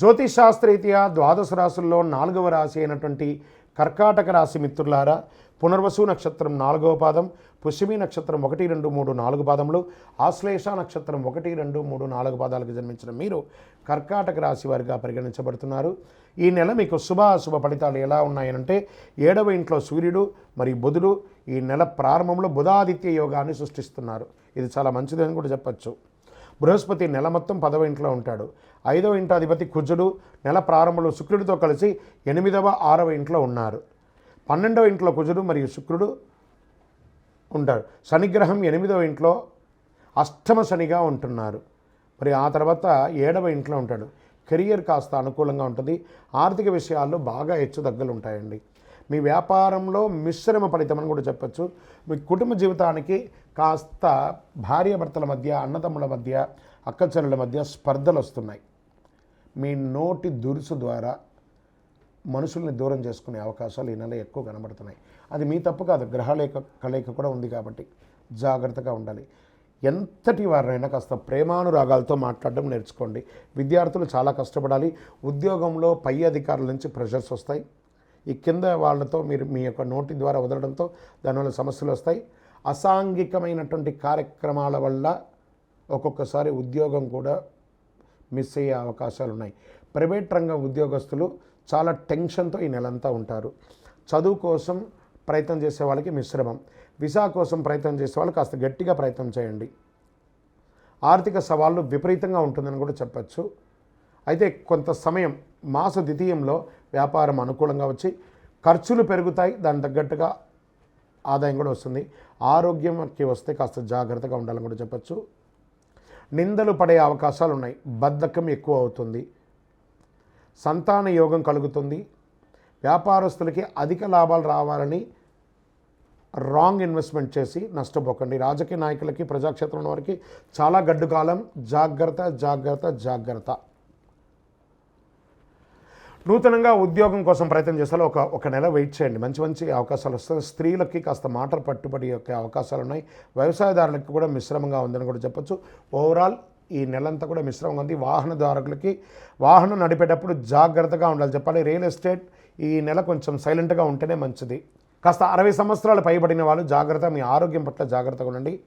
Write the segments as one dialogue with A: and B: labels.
A: జ్యోతిష్ శాస్త్రీతీయా ద్వాదశ రాశుల్లో నాలుగవ రాశి అయినటువంటి కర్కాటక రాశి మిత్రులారా పునర్వసు నక్షత్రం నాలుగవ పాదం పుష్యమి నక్షత్రం ఒకటి రెండు మూడు నాలుగు పాదములు ఆశ్లేష నక్షత్రం ఒకటి రెండు మూడు నాలుగు పాదాలకు జన్మించిన మీరు కర్కాటక రాశి వారిగా పరిగణించబడుతున్నారు. ఈ నెల మీకు శుభ అశుభ ఫలితాలు ఎలా ఉన్నాయనంటే ఏడవ ఇంట్లో సూర్యుడు మరియు బుధుడు ఈ నెల ప్రారంభంలో బుధాదిత్య యోగాన్ని సృష్టిస్తున్నారు. ఇది చాలా మంచిదని కూడా చెప్పచ్చు. బృహస్పతి నెల మొత్తం పదవ ఇంట్లో ఉంటాడు. ఐదవ ఇంటి అధిపతి కుజుడు నెల ప్రారంభంలో శుక్రుడితో కలిసి ఎనిమిదవ ఆరవ ఇంట్లో ఉన్నారు. పన్నెండవ ఇంట్లో కుజుడు మరియు శుక్రుడు ఉంటారు. శనిగ్రహం ఎనిమిదవ ఇంట్లో అష్టమ శనిగా ఉంటున్నారు. మరి ఆ తర్వాత ఏడవ ఇంట్లో ఉంటాడు. కెరియర్ కాస్త అనుకూలంగా ఉంటుంది. ఆర్థిక విషయాల్లో బాగా హెచ్చు తగ్గులు ఉంటాయండి. మీ వ్యాపారంలో మిశ్రమ ఫలితం అని కూడా చెప్పచ్చు. మీ కుటుంబ జీవితానికి కాస్త భార్యాభర్తల మధ్య అన్నదమ్ముల మధ్య అక్కచెల్లెల మధ్య స్పర్ధలు వస్తున్నాయి. మీ నోటి దురుసు ద్వారా మనుషుల్ని దూరం చేసుకునే అవకాశాలు ఈ నెల ఎక్కువ కనబడుతున్నాయి. అది మీ తప్పు కాదు గ్రహలేఖ కలయిక కూడా ఉంది కాబట్టి జాగ్రత్తగా ఉండాలి. ఎంతటి వారినైనా కాస్త ప్రేమానురాగాలతో మాట్లాడడం నేర్చుకోండి. విద్యార్థులు చాలా కష్టపడాలి. ఉద్యోగంలో పై అధికారుల నుంచి ప్రెషర్స్ వస్తాయి. ఈ కింద వాళ్ళతో మీరు మీ యొక్క నోటి ద్వారా వదలడంతో దానివల్ల సమస్యలు వస్తాయి. అసాంఘికమైనటువంటి కార్యక్రమాల వల్ల ఒక్కొక్కసారి ఉద్యోగం కూడా మిస్ అయ్యే అవకాశాలు ఉన్నాయి. ప్రైవేట్ రంగ ఉద్యోగస్తులు చాలా టెన్షన్తో ఈ నెలంతా ఉంటారు. చదువు కోసం ప్రయత్నం చేసే వాళ్ళకి మిశ్రమం. విసా కోసం ప్రయత్నం చేసే వాళ్ళు కాస్త గట్టిగా ప్రయత్నం చేయండి. ఆర్థిక సవాళ్ళు విపరీతంగా ఉంటుందని కూడా చెప్పచ్చు. అయితే కొంత సమయం మాస ద్వితీయంలో వ్యాపారం అనుకూలంగా వచ్చి ఖర్చులు పెరుగుతాయి దాని తగ్గట్టుగా ఆదాయం కూడా వస్తుంది. ఆరోగ్యంకి వస్తే కాస్త జాగ్రత్తగా ఉండాలని కూడా చెప్పచ్చు. నిందలు పడే అవకాశాలు ఉన్నాయి. బద్ధకం ఎక్కువ అవుతుంది. సంతాన యోగం కలుగుతుంది. వ్యాపారస్తులకి అధిక లాభాలు రావాలని రాంగ్ ఇన్వెస్ట్మెంట్ చేసి నష్టపోకండి. రాజకీయ నాయకులకి ప్రజాక్షేత్రం వారికి చాలా గడ్డు కాలం జాగ్రత్త జాగ్రత్త జాగ్రత్త. నూతనంగా ఉద్యోగం కోసం ప్రయత్నం చేస్తారు ఒక ఒక నెల వెయిట్ చేయండి. మంచి మంచి అవకాశాలు వస్తాయి. స్త్రీలకి కాస్త మాటలు పట్టుబడి యొక్క అవకాశాలు ఉన్నాయి. వ్యవసాయదారులకి కూడా మిశ్రమంగా ఉందని కూడా చెప్పొచ్చు. ఓవరాల్ ఈ నెలంతా కూడా మిశ్రమంగా ఉంది. వాహనదారులకి వాహనం నడిపేటప్పుడు జాగ్రత్తగా ఉండాలి. చెప్పాలి రియల్ ఎస్టేట్ ఈ నెల కొంచెం సైలెంట్గా ఉంటేనే మంచిది. కాస్త అరవై సంవత్సరాలు పైబడిన వాళ్ళు జాగ్రత్త మీ ఆరోగ్యం పట్ల జాగ్రత్తగా ఉండండి.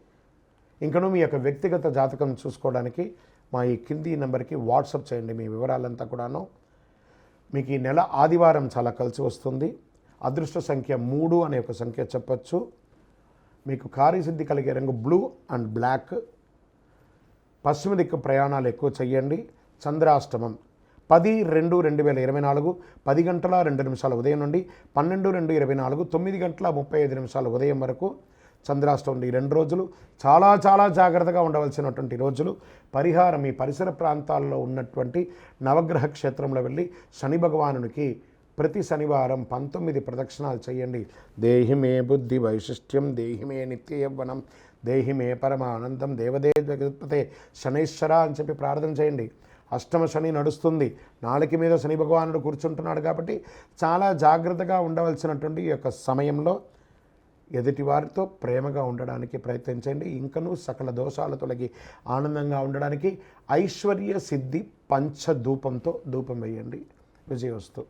A: ఇంకనూ మీ యొక్క వ్యక్తిగత జాతకం చూసుకోవడానికి మా ఈ కింది నెంబర్కి వాట్సప్ చేయండి. మీ వివరాలంతా కూడాను. మీకు ఈ నెల ఆదివారం చాలా కలిసి వస్తుంది. అదృష్ట సంఖ్య మూడు అనే ఒక సంఖ్య చెప్పచ్చు. మీకు కార్యసిద్ధి కలిగే రంగు బ్లూ అండ్ బ్లాక్. పశ్చిమ దిక్కు ప్రయాణాలు ఎక్కువ చేయండి చంద్రాష్టమం పది రెండు రెండు వేల ఇరవై నాలుగు పది గంటల రెండు నిమిషాల ఉదయం నుండి పన్నెండు రెండు ఇరవై నాలుగు తొమ్మిది గంటల ముప్పై ఐదు నిమిషాల ఉదయం వరకు. చంద్రాష్టమి రెండు రోజులు చాలా చాలా జాగ్రత్తగా ఉండవలసినటువంటి రోజులు. పరిహారం ఈ పరిసర ప్రాంతాల్లో ఉన్నటువంటి నవగ్రహ క్షేత్రంలో వెళ్ళి శని భగవానునికి ప్రతి శనివారం పంతొమ్మిది ప్రదక్షిణాలు చేయండి. దేహిమే బుద్ధి వైశిష్ట్యం దేహిమే నిత్య యవ్వనం దేహిమే పరమానందం దేవదే జగత్పతే శనైశ్వర అని చెప్పి ప్రార్థన చేయండి. అష్టమ శని నడుస్తుంది. నాలుక మీద శని భగవానుడు కూర్చుంటున్నాడు కాబట్టి చాలా జాగ్రత్తగా ఉండవలసినటువంటి ఈ యొక్క సమయంలో ఎదుటివారితో ప్రేమగా ఉండడానికి ప్రయత్నించండి. ఇంకనూ సకల దోషాలు తొలగి ఆనందంగా ఉండడానికి ఐశ్వర్య సిద్ధి పంచధూపంతో ధూపం వేయండి. విజయవస్తు.